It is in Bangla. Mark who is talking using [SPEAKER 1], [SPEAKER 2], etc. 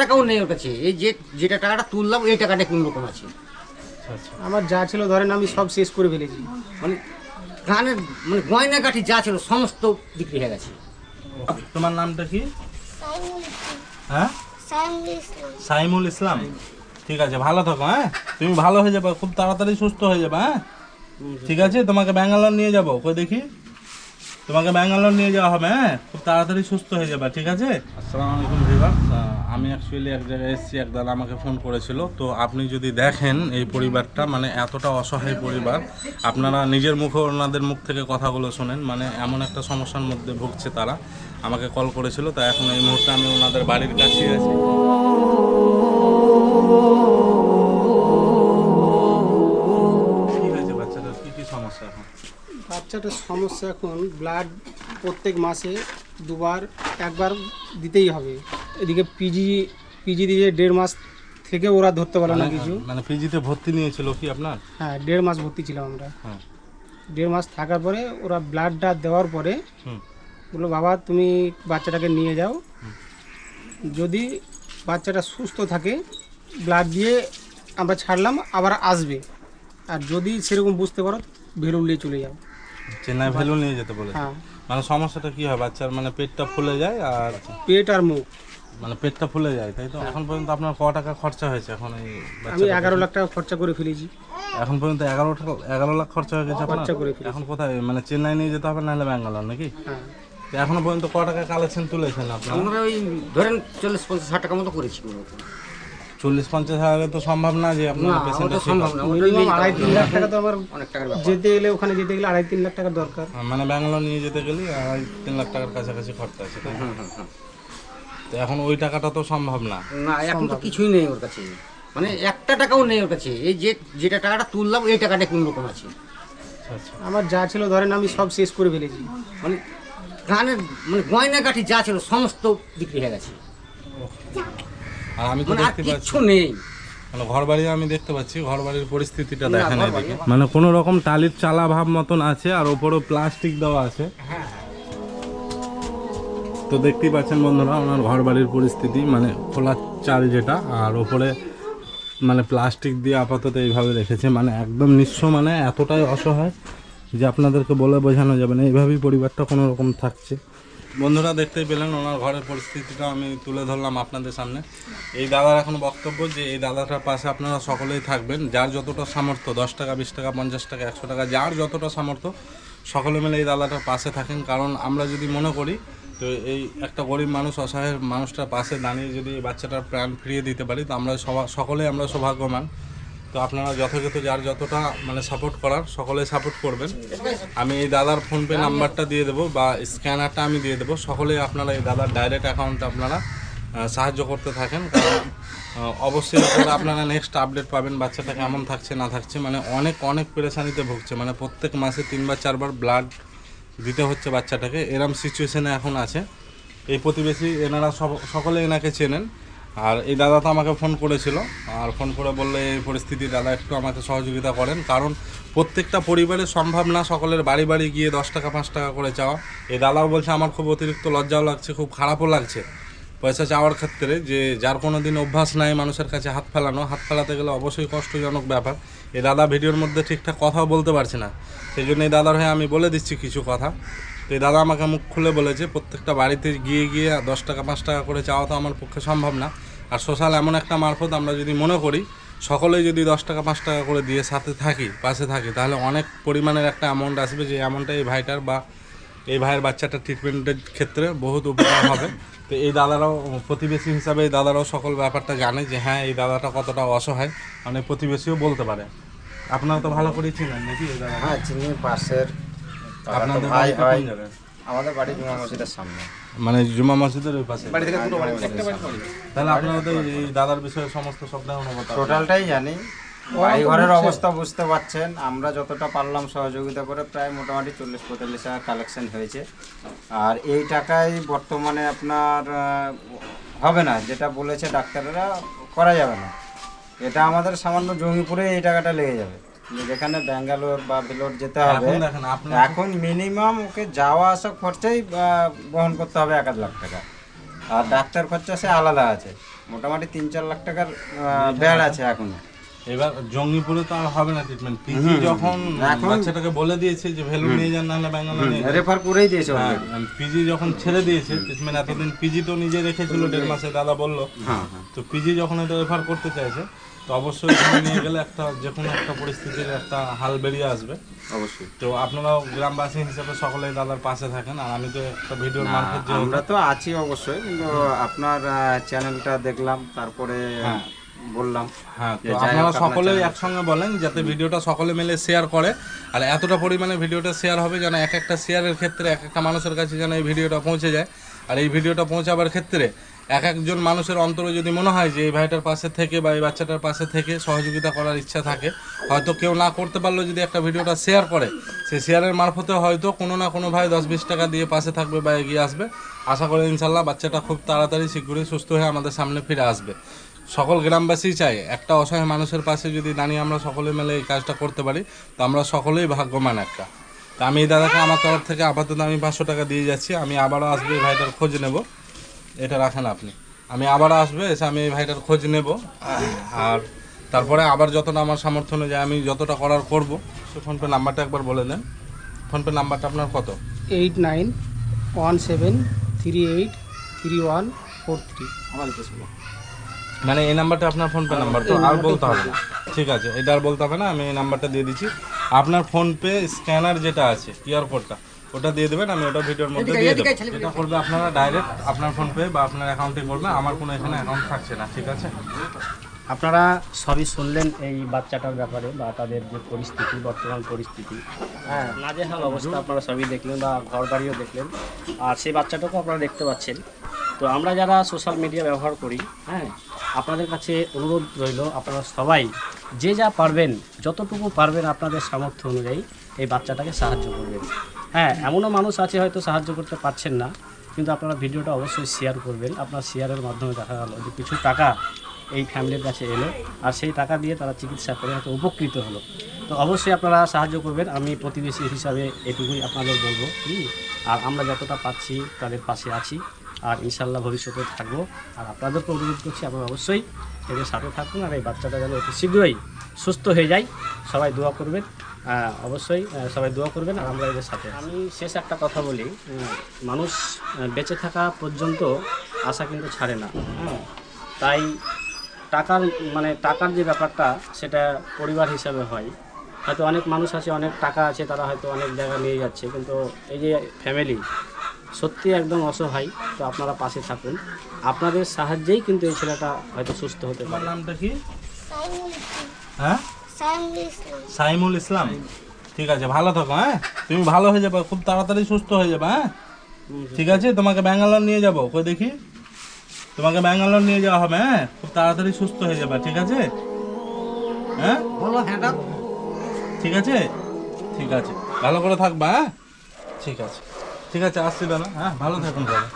[SPEAKER 1] টাকাও নেই ওর কাছে। এই যে যেটা টাকাটা তুললাম এই টাকাটা কোন রকম আছে?
[SPEAKER 2] আচ্ছা
[SPEAKER 3] আমার যা ছিল ধরেন আমি সব শেষ করে ফেলেছি।
[SPEAKER 1] মানে কানের মানে গয়না কাঠি যা ছিল সমস্ত বিক্রি হয়ে গেছে।
[SPEAKER 2] তোমার নামটা কি?
[SPEAKER 4] সাইমুল ইসলাম।
[SPEAKER 2] হ্যাঁ?
[SPEAKER 4] সাইমুল ইসলাম।
[SPEAKER 2] সাইমুল ইসলাম। ঠিক আছে ভালো থাকো হ্যাঁ? তুমি ভালো হয়ে যাবে খুব তাড়াতাড়ি সুস্থ হয়ে যাবে হ্যাঁ? ঠিক আছে তোমাকে ব্যাঙ্গালোর নিয়ে যাব কই দেখি? তোমাকে ব্যাঙ্গালোর নিয়ে যাওয়া হবে হ্যাঁ? খুব তাড়াতাড়ি সুস্থ হয়ে যাবে ঠিক আছে? আসসালামু আলাইকুম ভিভার আমি অ্যাকচুয়ালি এক জায়গায় এসেছি, এক দাদা আমাকে ফোন করেছিল। তো আপনি যদি দেখেন এই পরিবারটা মানে এতটা অসহায় পরিবার, আপনারা নিজের মুখে ওনাদের মুখ থেকে কথাগুলো শোনেন। মানে এমন একটা সমস্যার মধ্যে ভুগছে তারা। আমাকে কল করেছিল, তা এখন এই মুহূর্তে আমি ওনাদের বাড়ির কাছে আছি। বাচ্চাটার? সমস্যা এখন?
[SPEAKER 3] ব্লাড প্রত্যেক মাসে দুবার, একবার দিতেই হবে। এদিকে পিজি পিজি দিয়ে দেড় মাস থেকে ওরা ধরতে পারল না কিছু।
[SPEAKER 2] মানে পিজিতে ভর্তি নিয়েছিল কি আপনার?
[SPEAKER 3] হ্যাঁ দেড় মাস ভর্তি ছিলাম আমরা।
[SPEAKER 2] হ্যাঁ।
[SPEAKER 3] দেড় মাস থাকার পরে ওরা ব্লাডটা দেওয়ার পরে বলল বাবা তুমি বাচ্চাটাকে নিয়ে যাও। যদি বাচ্চাটা সুস্থ থাকে ব্লাড দিয়ে আমরা ছাড়লাম আবার আসবে। আর যদি সেরকম বুঝতে পারো ভেলুর নিয়ে চলে যাও।
[SPEAKER 2] চেন্নাই ভ্যালু নিয়ে যেতে বলে
[SPEAKER 3] হ্যাঁ।
[SPEAKER 2] মানে সমস্যাটা কি হয়? বাচ্চার মানে পেটটা ফুলে যায় আর
[SPEAKER 3] পেট আর মুখ।
[SPEAKER 2] মানে পেটটা ফুলে যায় তাই তো? এখন পর্যন্ত আপনার ক টাকা খরচা হয়েছে এখন এই
[SPEAKER 3] আমি এগারো? লাখ টাকা খরচা করে ফেলেছি।
[SPEAKER 2] এখন পর্যন্ত এগারো টাকা এগারো লাখ খরচা হয়ে গেছে আপনার?
[SPEAKER 3] খরচা করে ফেলেছি।
[SPEAKER 2] এখন কোথায়? মানে চেন্নাই নিয়ে যেতে হবে নাহলে ব্যাঙ্গালোর নাকি?
[SPEAKER 3] হ্যাঁ।
[SPEAKER 2] তো এখনও পর্যন্ত ক টাকা কালেকশন তুলেছেন আপনার?
[SPEAKER 1] আমরা ওই ধরেন চল্লিশ পঞ্চাশ ষাট টাকার মতো করেছি
[SPEAKER 2] চল্লিশ পঞ্চাশ হাজারে তো সম্ভব না যে আপনার পেশেন্টটা
[SPEAKER 1] সম্ভব না
[SPEAKER 3] আড়াই
[SPEAKER 1] যেতে
[SPEAKER 3] তিন লাখ টাকা তো আমার
[SPEAKER 1] অনেক টাকার
[SPEAKER 3] যেতে গেলে ওখানে যেতে গেলে আড়াই তিন লাখ টাকা দরকার।
[SPEAKER 2] মানে ব্যাঙ্গালোর নিয়ে যেতে গেলে আড়াই তিন লাখ টাকার কাছাকাছি খরচা আছে তাই না? তো এখন ওই টাকাটা তো সম্ভব না।
[SPEAKER 1] না এখন তো কিছুই নেই ওর কাছে। মানে একটা টাকাও নেই ওর কাছে। এই যে যেটা টাকাটা তুললাম এই টাকাটা কোন রকম আছে?
[SPEAKER 2] আচ্ছা।
[SPEAKER 3] আমার যা ছিল ধরেন আমি সব শেষ করে ফেলেছি।
[SPEAKER 1] মানে কানের মানে গয়না কাঠি যা ছিল সমস্ত বিক্রি হয়ে গেছে।
[SPEAKER 2] আর আমি তো
[SPEAKER 1] মানে আর
[SPEAKER 2] দেখতে পাচ্ছি।
[SPEAKER 1] নেই।
[SPEAKER 2] মানে ঘর বাড়ি আমি দেখতে পাচ্ছি ঘর বাড়ির পরিস্থিতিটা
[SPEAKER 1] না,
[SPEAKER 2] দেখেন
[SPEAKER 1] ঘরবাড়ি
[SPEAKER 2] মানে কোনো রকম টালির চালা ভাব মতন আছে আর ওপরও প্লাস্টিক দেওয়া আছে। তো দেখতেই পাচ্ছেন বন্ধুরা, ওনার ঘর বাড়ির পরিস্থিতি মানে খোলা চাল যেটা, আর ওপরে মানে প্লাস্টিক দিয়ে আপাতত এইভাবে রেখেছে মানে একদম নিঃস্ব মানে এতটাই অসহায় যে আপনাদেরকে বলে বোঝানো যাবে না, এইভাবেই পরিবারটা কোনো রকম থাকছে। বন্ধুরা, দেখতেই পেলেন ওনার ঘরের পরিস্থিতিটা, আমি তুলে ধরলাম আপনাদের সামনে। এই দাদার এখন বক্তব্য যে, এই দাদাটার পাশে আপনারা সকলেই থাকবেন, যার যতটা সামর্থ্য, দশ টাকা, বিশ টাকা, পঞ্চাশ টাকা, একশো টাকা, যার যতটা সামর্থ্য, সকলে মিলে এই দাদাটার পাশে থাকেন। কারণ আমরা যদি মনে করি তো এই একটা গরিব মানুষ, অসহায় মানুষটার পাশে দাঁড়িয়ে যদি বাচ্চাটার প্রাণ ফিরিয়ে দিতে পারি, তো আমরা সকলেই আমরা সৌভাগ্যবান। তো আপনারা যথাযথ যার যতটা মানে সাপোর্ট করার সকলে সাপোর্ট করবেন। আমি এই দাদার ফোনপে নাম্বারটা দিয়ে দেবো বা স্ক্যানারটা আমি দিয়ে দেবো। সকলে আপনারা এই দাদার ডাইরেক্ট অ্যাকাউন্টে আপনারা সাহায্য করতে থাকেন। কারণ অবশ্যই আপনারা নেক্সট আপডেট পাবেন বাচ্চাটা কেমন থাকছে, না থাকছে। মানে অনেক অনেক পেরেশানিতে ভুগছে। মানে প্রত্যেক মাসে তিনবার, চারবার ব্লাড দিতে হচ্ছে বাচ্চাটাকে। এরম সিচুয়েশানে এখন আছে। এই প্রতিবেশী, এনারা সকলে এনাকে চেনেন। আর এই দাদা তো আমাকে ফোন করেছিল। আর ফোন করে বললে এই পরিস্থিতি, দাদা একটু আমাকে সহযোগিতা করেন। কারণ প্রত্যেকটা পরিবারে সম্ভব না সকলের বাড়ি বাড়ি গিয়ে দশ টাকা, পাঁচ টাকা করে চাওয়া। এই দাদাও বলছে, আমার খুব অতিরিক্ত লজ্জাও লাগছে, খুব খারাপও লাগছে। পয়সা চাওয়ার ক্ষেত্রে যে যার কোনো দিন অভ্যাস নাই মানুষের কাছে হাত ফেলানো, হাত ফেলাতে গেলে অবশ্যই কষ্টজনক ব্যাপার। এই দাদা ভিডিওর মধ্যে ঠিকঠাক কথাও বলতে পারছে না। সেই জন্য এই দাদার হয়ে আমি বলে দিচ্ছি কিছু কথা। তো এই দাদা আমাকে মুখ খুলে বলেছে, প্রত্যেকটা বাড়িতে গিয়ে গিয়ে দশ টাকা, পাঁচ টাকা করে চাওয়া তো আমার পক্ষে সম্ভব না। আর সোশ্যাল এমন একটা মারফত আমরা যদি মনে করি, সকলেই যদি দশ টাকা, পাঁচ টাকা করে দিয়ে সাথে থাকি, পাশে থাকি, তাহলে অনেক পরিমাণের একটা অ্যামাউন্ট আসবে যে অ্যামাউন্টটা এই ভাইটার বা এই ভাইয়ের বাচ্চাটা ট্রিটমেন্টের ক্ষেত্রে বহুত উপকার হবে। তো এই দাদারাও প্রতিবেশী হিসাবে এই দাদারাও সকল ব্যাপারটা জানে যে হ্যাঁ এই দাদাটা কতটা অসহায়। মানে প্রতিবেশীও বলতে পারে। আপনারা তো ভালো করেই চিনেন নাকি এই দাদা
[SPEAKER 5] হ্যাঁ চিনি পাশের
[SPEAKER 2] আপনাদের
[SPEAKER 5] ভাই হয় আমাদের বাড়ি জুমা মসজিদের সামনে।
[SPEAKER 2] মানে জুমা মসজিদের ওই পাশে।
[SPEAKER 5] বাড়ি থেকে দুটো বাড়ি
[SPEAKER 2] তাহলে আপনারা তো এই দাদার বিষয়ে সমস্ত সব ধারণা
[SPEAKER 5] টোটালটাই জানি। বাড়ি ঘরের অবস্থা বুঝতে পারছেন আমরা যতটা পারলাম সহযোগিতা করে প্রায় মোটামুটি চল্লিশ পঁয়তাল্লিশ টাকা কালেকশন হয়েছে। আর এই টাকায় বর্তমানে আপনার হবে না যেটা বলেছে ডাক্তারেরা করা যাবে না। এটা আমাদের সামান্য জঙ্গিপুরে এই টাকাটা লেগে যাবে। যেখানে ব্যাঙ্গালোর বা ভেলোর যেতে হবে
[SPEAKER 2] এখন
[SPEAKER 5] মিনিমাম ওকে যাওয়া আসা খরচাই বহন করতে হবে এক আধ লাখ টাকা। আর ডাক্তার খরচা সে আলাদা আছে। মোটামুটি তিন চার লাখ টাকার বেড আছে এখন।
[SPEAKER 2] এবার জঙ্গিপুরে তো আর হবে না ট্রিটমেন্ট পিজি যখন বাচ্চাটাকে বলে দিয়েছে যে ভেলুর নিয়ে যান নাহলে ব্যাঙ্গালোর নিয়ে
[SPEAKER 5] রেফার করেই দিয়েছে
[SPEAKER 2] হ্যাঁ পিজি যখন ছেড়ে দিয়েছে ট্রিটমেন্ট এতদিন পিজি তো নিজে রেখেছিল দেড় মাসে দাদা বলল।
[SPEAKER 5] হ্যাঁ হ্যাঁ।
[SPEAKER 2] তো পিজি যখন এটা রেফার করতে চাইছে তো অবশ্যই নিয়ে গেলে একটা যে কোনো একটা পরিস্থিতির একটা হাল বেরিয়ে আসবে।
[SPEAKER 5] অবশ্যই।
[SPEAKER 2] তো আপনারাও গ্রামবাসী হিসেবে সকলেই দাদার পাশে থাকেন আর আমি তো একটা ভিডিওর মারফত যে
[SPEAKER 5] আমরা তো আছি অবশ্যই কিন্তু আপনার চ্যানেলটা দেখলাম তারপরে। বললাম।
[SPEAKER 2] হ্যাঁ তো আপনারা
[SPEAKER 5] channel-
[SPEAKER 2] একসঙ্গে বলেন যাতে ভিডিওটা সকলে মিলে শেয়ার করে। আর এতটা পরিমাণে ভিডিওটা শেয়ার হবে যেন এক একটা শেয়ারের ক্ষেত্রে এক একটা মানুষের কাছে যেন এই ভিডিওটা পৌঁছে যায়। আর এই ভিডিওটা পৌঁছাবার ক্ষেত্রে এক একজন মানুষের অন্তরে যদি মনে হয় যে এই ভাইটার পাশে থেকে বা এই বাচ্চাটার পাশে থেকে সহযোগিতা করার ইচ্ছা থাকে হয়তো কেউ না করতে পারলেও যদি একটা ভিডিওটা শেয়ার করে সেই শেয়ারের মারফতে হয়তো কোনো না কোনো ভাই দশ বিশ টাকা দিয়ে পাশে থাকবে বা এগিয়ে আসবে। আশা করি ইনশাল্লাহ বাচ্চাটা খুব তাড়াতাড়ি শীঘ্রই সুস্থ হয়ে আমাদের সামনে ফিরে আসবে। সকল গ্রামবাসী চাই একটা অসহায় মানুষের পাশে যদি দাঁড়িয়ে আমরা সকলে মিলে এই কাজটা করতে পারি তো আমরা সকলেই ভাগ্যমান একটা। তা আমি এই দাদাকে আমার তরফ থেকে আপাতত আমি পাঁচশো টাকা দিয়ে যাচ্ছি। আমি আবারও আসবে এই ভাইটার খোঁজ নেব। এটা রাখেন আপনি। আমি আবারও আসবে এসে আমি এই ভাইটার খোঁজ নেব। আর তারপরে আবার যতটা আমার সামর্থ্য অনুযায়ী আমি যতটা করার করব সে ফোনপে নাম্বারটা একবার বলে দেন। ফোনপে নাম্বারটা আপনার কত?
[SPEAKER 3] Eight nine one seven three eight three one four three.
[SPEAKER 2] মানে এই নাম্বারটা আপনার ফোনপে নাম্বার তো আর বলতে হবে না। ঠিক আছে এটা আর বলতে হবে না আমি এই নাম্বারটা দিয়ে দিচ্ছি। আপনার ফোনপে স্ক্যানার যেটা আছে কিউআর কোডটা ওটা দিয়ে দেবেন আমি ওটা ভিডিওর মধ্যে দিয়ে দেবো। এটা করবে আপনারা ডাইরেক্ট আপনার ফোনপে বা আপনার অ্যাকাউন্টে করবে আমার কোনো এখানে অ্যাকাউন্ট থাকছে না ঠিক আছে?
[SPEAKER 6] আপনারা সবই শুনলেন এই বাচ্চাটার ব্যাপারে বা তাদের যে পরিস্থিতি বর্তমান পরিস্থিতি। হ্যাঁ নাজেহাল অবস্থা আপনারা সবই দেখলেন বা ঘর বাড়িও দেখলেন। আর সেই বাচ্চাটাকেও আপনারা দেখতে পাচ্ছেন। তো আমরা যারা সোশ্যাল মিডিয়া ব্যবহার করি হ্যাঁ আপনাদের কাছে অনুরোধ রইল আপনারা সবাই যে যা পারবেন, যতটুকু পারবেন আপনাদের সামর্থ্য অনুযায়ী এই বাচ্চাটাকে সাহায্য করবেন। হ্যাঁ এমনও মানুষ আছে হয়তো সাহায্য করতে পারছেন না, কিন্তু আপনারা ভিডিওটা অবশ্যই শেয়ার করবেন। আপনার শেয়ারের মাধ্যমে দেখা গেল যে কিছু টাকা এই ফ্যামিলির কাছে এলো, আর সেই টাকা দিয়ে তারা চিকিৎসা করে হয়তো উপকৃত হলো। তো অবশ্যই আপনারা সাহায্য করবেন। আমি প্রতিবেশী হিসাবে এটুকুই আপনাদের বলব। হুম? আর আমরা যতটা পাচ্ছি তাদের পাশে আছি। আর ইনশাল্লাহ ভবিষ্যতে থাকব। আর আপনাদেরকে অনুরোধ করছি আপনারা অবশ্যই এদের সাথে থাকুন আর এই বাচ্চাটা যেন অতি শীঘ্রই সুস্থ হয়ে যায়। সবাই দোয়া করবেন। অবশ্যই সবাই দোয়া করবেন আর আমরা এদের সাথে আমি শেষ একটা কথা বলি মানুষ বেঁচে থাকা পর্যন্ত আশা কিন্তু ছাড়ে না। হ্যাঁ। তাই টাকার মানে টাকার যে ব্যাপারটা সেটা পরিবার হিসাবে হয়। হয়তো অনেক মানুষ আছে অনেক টাকা আছে তারা হয়তো অনেক জায়গা নিয়ে যাচ্ছে কিন্তু এই যে ফ্যামিলি সত্যি একদম অসহায় তো আপনারা পাশে থাকুন। আপনাদের সাহায্যেই কিন্তু এই ছেলেটা হয়তো সুস্থ হতে পারে।
[SPEAKER 2] নামটা কি?
[SPEAKER 4] সাইমুল ইসলাম।
[SPEAKER 2] হ্যাঁ?
[SPEAKER 4] সাইমুল ইসলাম।
[SPEAKER 2] ঠিক আছে ভালো থাকো হ্যাঁ? তুমি ভালো হয়ে যাবে খুব তাড়াতাড়ি সুস্থ হয়ে যাবে হ্যাঁ? ঠিক আছে তোমাকে ব্যাঙ্গালোর নিয়ে যাব কই দেখি? তোমাকে ব্যাঙ্গালোর নিয়ে যাওয়া হবে হ্যাঁ? খুব তাড়াতাড়ি সুস্থ হয়ে যাবে ঠিক আছে? হ্যাঁ?
[SPEAKER 1] বলো হ্যাঁ
[SPEAKER 2] ঠিক আছে? ঠিক আছে ভালো করে থাকবা হ্যাঁ? ঠিক আছে। ঠিক আছে আসছি দাদা হ্যাঁ? ভালো থাকুন দাদা